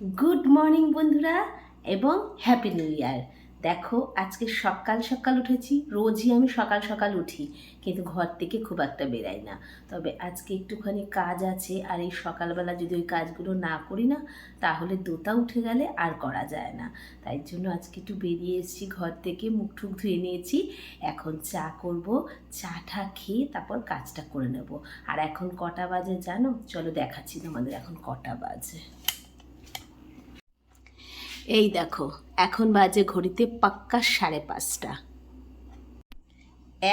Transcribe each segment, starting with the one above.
Good morning বন্ধুরা, এবং happy new year দেখো, আজকে সকাল সকাল উঠেছি, রোজই আমি সকাল সকাল উঠি, কিন্তু ঘর থেকে খুব একটা বেরাই না। তবে আজকে একটুখানি কাজ আছে, আর এই সকালবেলা যদি ওই কাজগুলো না করি না, তাহলে দোতা উঠে গেলে আর করা যায় না। তাই জন্য আজকে একটু বেরিয়ে এসেছি, ঘর থেকে মুখ টুক ধুয়ে নিয়েছি। এখন চা করব, চাটা খেয়ে তারপর কাজটা করে নেব। আর এখন কটা বাজে জানো? চলো দেখাচ্ছি তোমাদের এখন কটা বাজে। এই দেখো, এখন বাজে ঘড়িতে পাক্কা সাড়ে পাঁচটা।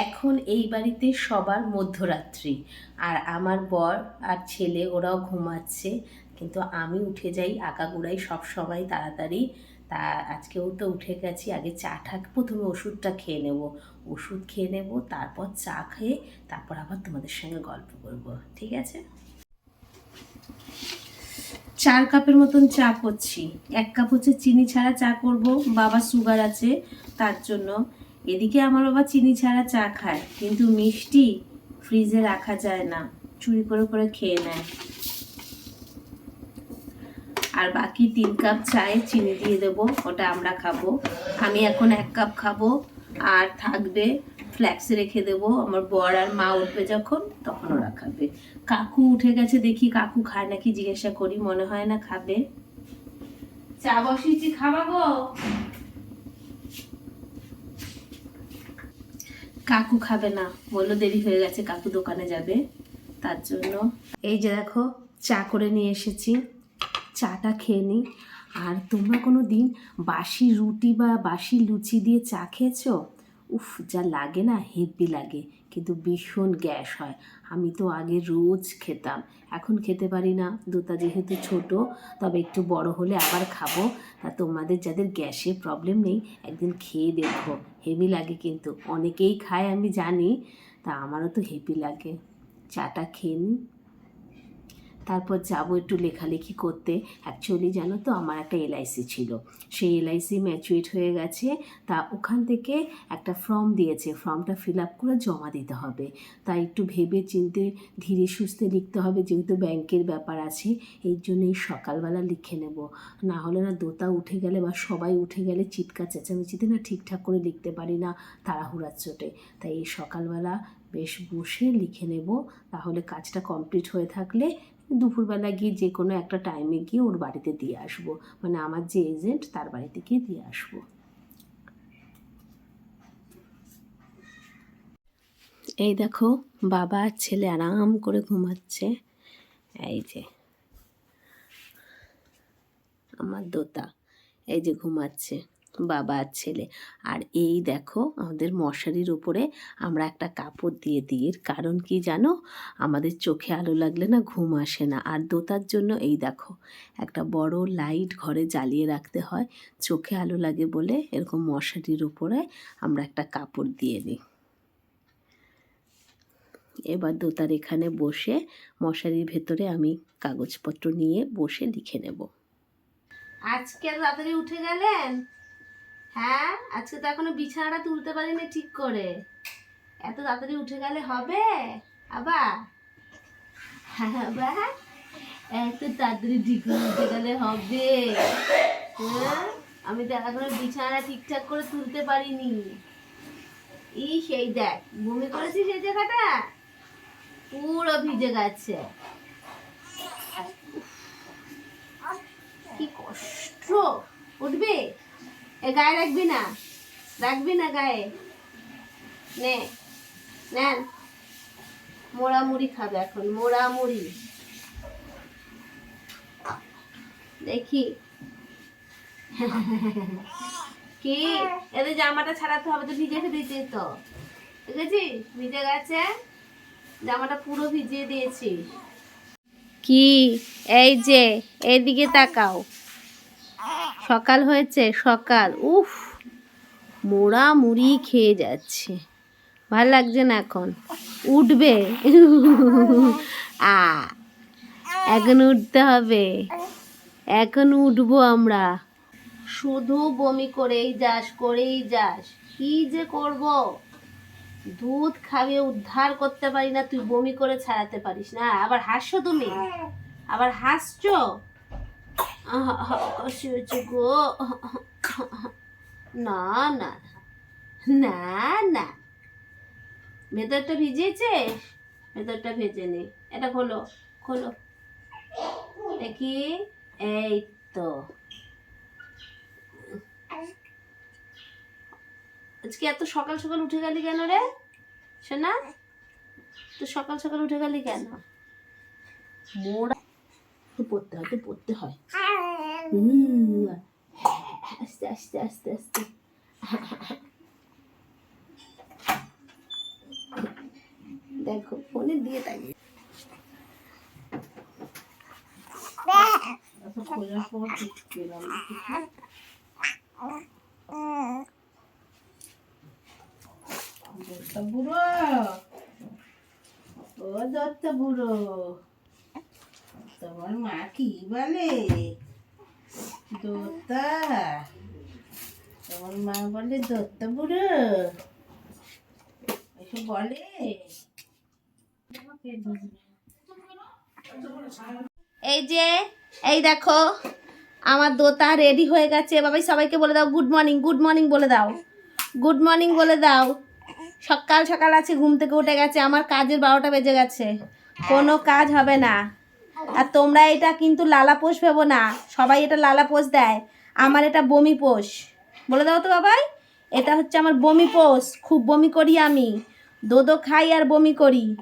এখন এই বাড়িতে সবার মধ্যরাত্রি, আর আমার বর আর ছেলে ওরাও ঘুমাচ্ছে, কিন্তু আমি উঠে যাই আঁকাগুড়াই সব সময় তাড়াতাড়ি। তা আজকেও তো উঠে গেছি, আগে চা ঠা প্রথমে ওষুধটা খেয়ে নেব। ওষুধ খেয়ে নেব, তারপর চা খেয়ে তারপর আবার তোমাদের সঙ্গে গল্প করব, ঠিক আছে? চার কাপের মতন চা করছি। এক কাপ হচ্ছে চিনি ছাড়া চা করব, বাবা সুগার আছে তার জন্য। এদিকে আমার বাবা চিনি ছাড়া চা খায়, কিন্তু মিষ্টি ফ্রিজে রাখা যায় না, চুরি করে করে খেয়ে নেয়। আর বাকি তিন কাপ চায়ে চিনি দিয়ে দেবো, ওটা আমরা খাব। আমি এখন এক কাপ খাব, আর থাকবে ফ্ল্যাক্সে রেখে দেবো, আমার বর আর মা উঠবে যখন, তখন ওরা খাবে। কাকু উঠে গেছে দেখি কাকু খায় নাকি জিজ্ঞাসা করি, মনে হয় না খাবে। চা বসিয়েছি খাওয়াবো কাকু খাবে না, বলল দেরি হয়ে গেছে, কাকু দোকানে যাবে। তার জন্য এই যে দেখো, চা করে নিয়ে এসেছি। চাটা খেয়ে নিই আর তোমরা কোনো দিন বাসি রুটি বা বাসি লুচি দিয়ে চা খেয়েছো? উফ, যা লাগে না হেভি লাগে। কিন্তু ভীষণ গ্যাস হয়। আমি তো আগে রোজ খেতাম। এখন খেতে পারি না। দুটা যেহেতু ছোট, তবে একটু বড় হলে আবার খাব। তা তোমাদের যাদের গ্যাসের প্রবলেম নেই, একদিন খেয়ে দেখো। হেভি লাগে কিন্তু। অনেকেই খায়, আমি জানি। তা আমারও তো হেভি লাগে। চাটা খেয়ে নিই। তারপর যাব একটু লেখালেখি করতে। অ্যাকচুয়ালি জানো তো, আমার একটা এলআইসি ছিল। সেই এলআইসি ম্যাচুয়েট হয়ে গেছে। তা ওখান থেকে একটা ফর্ম দিয়েছে। ফর্মটা ফিল আপ করে জমা দিতে হবে। তাই একটু ভেবে চিনতে, ধীরে সুস্থে লিখতে হবে। যেহেতু ব্যাংকের ব্যাপার আছে এই জন্যই সকালবেলা লিখে নেব। না হলে না দোতা উঠে গেলে বা সবাই উঠে গেলে চিৎকার চেঁচামেচিতে না ঠিকঠাক করে লিখতে পারি না তাড়াহুড়ার চোটে। তাই এই সকালবেলা বেশ বসে লিখে নেব। তাহলে কাজটা কমপ্লিট হয়ে থাকলে দুপুরবেলা গিয়ে যে কোনো একটা টাইমে গিয়ে ওর বাড়িতে দিয়ে আসব। মানে আমার যে এজেন্ট তার বাড়িতে গিয়ে দিয়ে আসব। এই দেখো, বাবা ছেলে আরাম করে ঘুমাচ্ছে। এই যে, আমার দোতা, এই যে ঘুমাচ্ছে। বাবা আর ছেলে। আর এই দেখো আমাদের মশারির উপরে আমরা একটা কাপড় দিয়ে দিই। এর কারণ কি জানো? আমাদের চোখে আলো লাগলে না ঘুম আসে না। আর দোতার জন্য এই দেখো, একটা বড় লাইট ঘরে জ্বালিয়ে রাখতে হয়। চোখে আলো লাগে বলে এরকম মশারির উপরে আমরা একটা কাপড় দিয়ে দিই। এবার দোতার এখানে বসে মশারির ভেতরে আমি কাগজপত্র নিয়ে বসে লিখে নেব। আজকে তাড়াতাড়ি উঠে গেলেন? হ্যাঁ আজকে তো এখনও বিছানাটা তুলতে পারিনি ঠিক করে। এত তাড়াতাড়ি উঠে গেলে হবে? আবার হ্যাঁ এত তাড়াতাড়ি ঠিক করে উঠে গেলে হবে। হ্যাঁ? আমি তো এখনও বিছানা ঠিকঠাক করে তুলতে পারিনি। ই সেই দেখ, বমি করেছিস সেই জায়গাটা? পুরো ভিজে গেছে। কি কষ্ট। উঠবে? এ গায়ে রাখবি না। রাখবি না গায়ে। নে, নেন। মোড়া মুড়ি খাবে এখন মোড়া মুড়ি দেখি। কি? এদের জামাটা ছাড়াতে হবে তো, ভিজে দিয়েছিস তো। দেখেছিস ভিজে গেছে। জামাটা পুরো ভিজিয়ে দিয়েছি। কি? এই যে এইদিকে তাকাও। সকাল হয়েছে, সকাল। উফ, মোড়া মুড়ি খেয়ে যাচ্ছে। ভালো লাগছে না এখন? উঠবে। আ, এখন উঠতে হবে। এখন উঠবো আমরা। শুধু বমি করেই যাস করেই যাস। কি যে করব? দুধ খাইয়ে উদ্ধার করতে পারি না, তুই বমি করে ছাড়াতে পারিস না। আবার হাসছো তুমি? আবার হাসছো? কাশি গো না না না না ভেতরটা ভিজেছে ভেতরটা ভেজে নে এটা খোলো খোলো দেখি এই তো আজকে এত সকাল সকাল উঠে গেলি কেন রে শোনা তো সকাল সকাল উঠে গেলি কেন মোড়া তো পড়তে হয় তো পড়তে হয়। হুম, আস্তে আস্তে আস্তে আস্তে। দেখো ফোনে দিয়ে। দত্তা বুড়ো। ও দত্তা বুড়ো। তোমার মা কি বলে? দোতা। তোমার মা বলে দত্তা বুড়ো। এসব বলে। এই যে, এই দেখো, আমার দোতা রেডি হয়ে গেছে। বাবাই, সবাইকে বলে দাও গুড মর্নিং গুড মর্নিং বলে দাও। গুড মর্নিং বলে দাও। সকাল সকাল আছে, ঘুম থেকে উঠে গেছে। আমার কাজের বারোটা বেজে গেছে। কোনো কাজ হবে না। আর তোমরা এটা কিন্তু লালা পোষ ভেবো না। সবাই এটা লালা পোষ দেয়। আমার এটা বমি পোষ। বলে দাও তো বাবাই। এটা হচ্ছে আমার বমি পোষ। খুব বমি করি আমি। দোদো খাই আর বমি করি।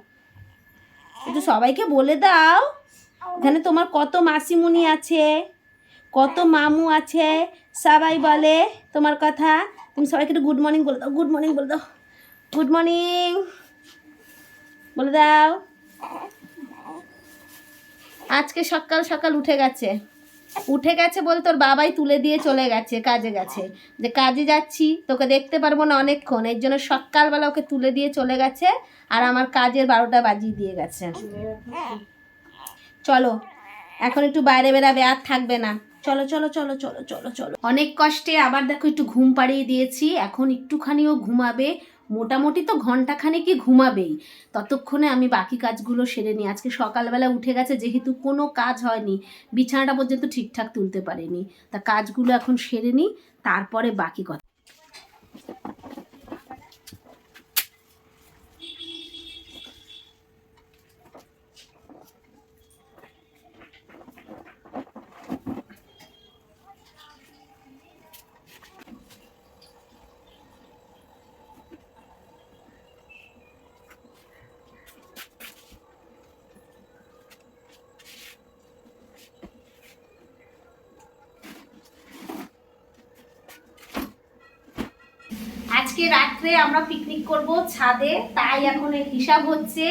একটু সবাইকে বলে দাও। এখানে তোমার কত মাসিমুনি আছে? কত মামু আছে? সবাই বলে তোমার কথা। তুমি সবাইকে একটু গুড মর্নিং বলে দাও। গুড মর্নিং বলে দাও। গুড মর্নিং বলে দাও। আজকে সকাল সকাল উঠে গেছে। উঠে গেছে বলে তোর বাবাই তুলে দিয়ে চলে গেছে, কাজে গেছে। যে কাজে যাচ্ছি, তোকে দেখতে পারব না অনেকক্ষণ। এর জন্য সকালবেলা ওকে তুলে দিয়ে চলে গেছে আর আমার কাজের বারোটা বাজিয়ে দিয়ে গেছে। চলো, এখন একটু বাইরে বেরাবে, আর থাকবে না। চলো চলো চলো চলো চলো চলো। অনেক কষ্টে আবার দেখো একটু ঘুম পাড়িয়ে দিয়েছি। এখন একটুখানিও ঘুমাবে। মোটামুটি তো ঘন্টাখানেকে ঘুমাবেই। ততক্ষণে আমি বাকি কাজগুলো সেরে নিই। আজকে সকালবেলা উঠে গেছে, যেহেতু কোনো কাজ হয়নি, বিছানাটা পর্যন্ত ঠিকঠাক তুলতে পারেনি। তা কাজগুলো এখন সেরে নিই, তারপরে বাকি কথা। আজকে রাত্রে আমরা পিকনিক করব ছাদে তাই এখন এই হিসাব হচ্ছে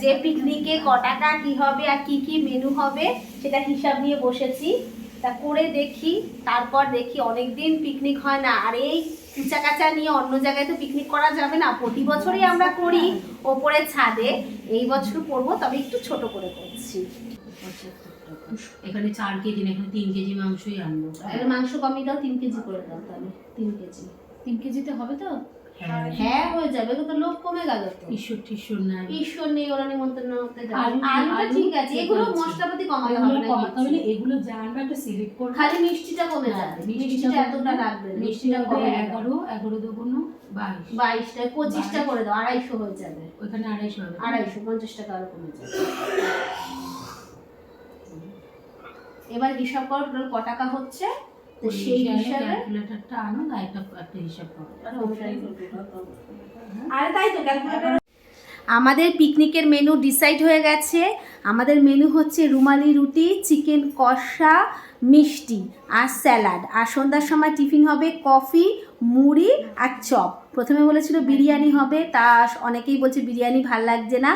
যে পিকনিকে ক টাকা কি হবে আর কি কি মেনু হবে সেটা হিসাব নিয়ে বসেছি। তা করে দেখি তারপর দেখি অনেক দিন পিকনিক হয় না। আর এই কুচা কাচা নিয়ে অন্য জায়গায় তো পিকনিক করা যাবে না। প্রতি বছরই আমরা করি ওপরে ছাদে। এই বছর করব তবে একটু ছোট করে করছি। এখানে চার কেজি না এখানে তিন কেজি মাংসই আনব। এর মাংস কমিয়ে দাও তিন কেজি করে দাও তাহলে তিন কেজি। তিন কেজিতে হবে তো? হ্যাঁ। হয়ে যাবে। কিন্তু লোক কমে গেল তো। ঈশ্বর টিশ্বর নাই। ঈশ্বর নেই ওরা নিমন্ত্রণ আলু- আলুটা ঠিক আছে এগুলো মশলাপাতি কমাতে হবে না কমাতে হবে না, এগুলো যা আনবে একটা সিলেক্ট করবে খালি মিষ্টিটা কমে হ্যাঁ, যাবে মিষ্টিটা মিষ্টিটা এতটা লাগবে মিষ্টিটা কমে এগারো এগারো দুগুণ বাইশ। বাইশটা পঁচিশটা করে দাও আড়াইশো হয়ে যাবে। ওইখানে আড়াইশো হবে। আড়াইশো পঞ্চাশ টাকা আরও কমে যাবে। এবার হিসাব করো টোটাল ক টাকা হচ্ছে? তো সেই হিসাবে ক্যালকুলেটরটা আনো না একটা একটা হিসাব করো। আরে তাই তো ক্যালকুলেটর আমাদের পিকনিকের মেনু ডিসাইড হয়ে গেছে। আমাদের মেনু হচ্ছে রুমালি রুটি চিকেন কষা মিষ্টি আর স্যালাড আর সন্ধ্যার সময় টিফিন হবে কফি মুড়ি আর চপ। প্রথমে বলেছিল বিরিয়ানি হবে তা অনেকেই বলছে বিরিয়ানি ভালো লাগছে না।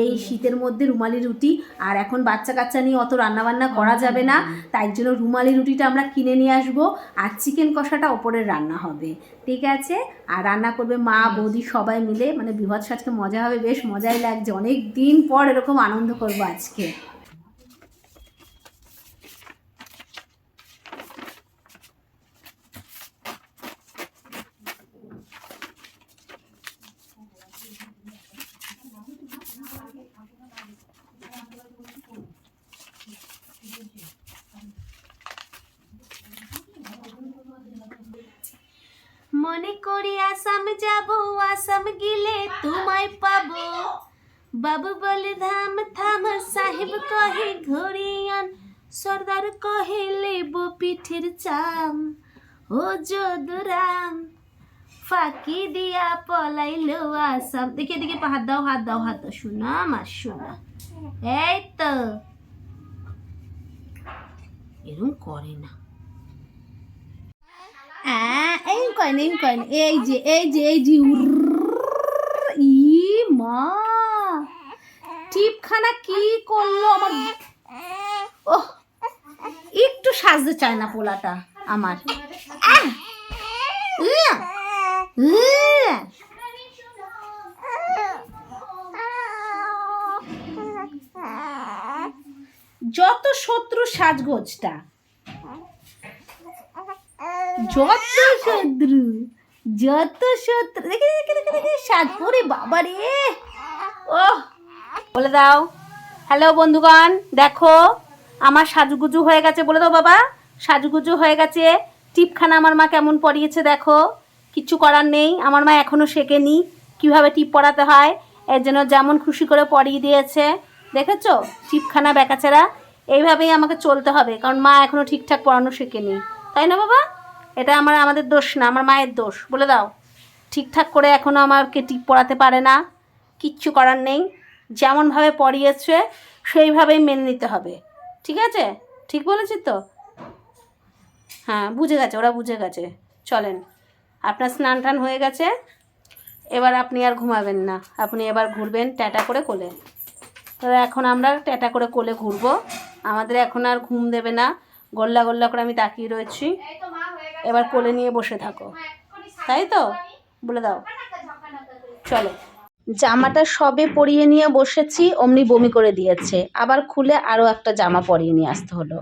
এই শীতের মধ্যে রুমালি রুটি আর এখন বাচ্চা কাচ্চা নিয়ে অত রান্নাবান্না করা যাবে না তাই জন্য রুমালি রুটিটা আমরা কিনে নিয়ে আসব আর চিকেন কষাটা ওপরের রান্না হবে। ঠিক আছে? আর রান্না করবে মা বৌদি সবাই মিলে মানে বিভৎস আজকে মজা হবে বেশ মজাই লাগছে। অনেক দিন পর এরকম আনন্দ করব আজকে মনে করি আসাম যাব আসাম গেলে তোমায় পাবো বাবু বলে ধাম থাম সাহেব কহে ঘড়িয়ান সর্দার কহে লেব পিঠের চাম ও যদুরাম ফাঁকি দিয়া পলাইলো আসাম দেখে দেখে হাত দাও হাত দাও হাত দাও শোনা আমার শোনা এই তো এরকম করে না এই কয় এই কয় এই যে এই যে এই যে ই মা টিপখানা কি করল আমার? ও একটু সাজতে চায় না পোলাটা আমার। যত শত্রু সাজগোজটা, যত শত্রু যত শত্রু, দেখে দেখে দেখে দেখে সাজ ওরে বাবা রে ও বলে দাও। হ্যালো বন্ধুগণ, দেখো, আমার সাজুগুজু হয়ে গেছে বলে দাও বাবা। সাজুগুজু হয়ে গেছে। টিপখানা আমার মা কেমন পরিয়েছে দেখো। কিচ্ছু করার নেই, আমার মা এখনও শেখেনি কীভাবে টিপ পড়াতে হয়। এর জন্য যেমন খুশি করে পরিয়ে দিয়েছে। দেখেছ? টিপখানা বেকাচেরা। এইভাবেই আমাকে চলতে হবে, কারণ মা এখনও ঠিকঠাক পড়ানো শেখেনি। তাই না বাবা? এটা আমার, আমাদের দোষ না, আমার মায়ের দোষ। বলে দাও। ঠিকঠাক করে এখনও আমাকে টিপ পড়াতে পারে না। কিচ্ছু করার নেই। যেমনভাবে পড়িয়েছে, সেইভাবেই মেনে নিতে হবে। ঠিক আছে? ঠিক বলেছি তো? হ্যাঁ বুঝে গেছে, ওরা বুঝে গেছে। চলেন, আপনার স্নান টান হয়ে গেছে। এবার আপনি আর ঘুমাবেন না। আপনি এবার ঘুরবেন ট্যাটা করে কোলে। এখন আমরা ট্যাটা করে কোলে ঘুরবো। আমাদের এখন আর ঘুম দেবে না। গোল্লা গোল্লা করে আমি তাকিয়ে রয়েছি। এবার কোলে নিয়ে বসে থাকো। তাই তো? বলে দাও। চলো। জামাটা সবে পরিয়ে নিয়ে বসেছি, অমনি বমি করে দিয়েছে। আবার খুলে আরও একটা জামা পরিয়ে নিয়ে আসতে হলো।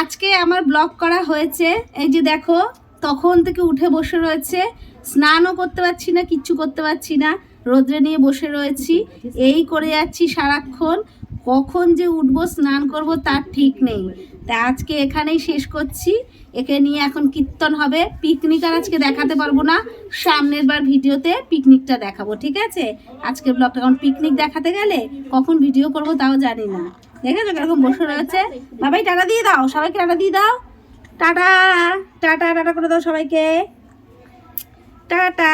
আজকে আমার ব্লগ করা হয়েছে, এই যে দেখো, তখন থেকে উঠে বসে রয়েছে। স্নানও করতে পারছি না, কিচ্ছু করতে পারছি না। রোদ্রে নিয়ে বসে রয়েছি, এই করে যাচ্ছি সারাক্ষণ। কখন যে উঠবো, স্নান করব, তার ঠিক নেই। তা আজকে এখানেই শেষ করছি। একে নিয়ে এখন কীর্তন হবে। পিকনিক আর আজকে দেখাতে পারব না। সামনের বার ভিডিওতে পিকনিকটা দেখাবো, ঠিক আছে? আজকে ব্লগটা কারণ পিকনিক দেখাতে গেলে কখন ভিডিও করব তাও জানি না। দেখেছ কীরকম বসে রয়েছে? বাবাই, টাটা দিয়ে দাও। সবাইকে টাটা দিয়ে দাও। টাটা। টাটা টাটা করে দাও সবাইকে। টাটা।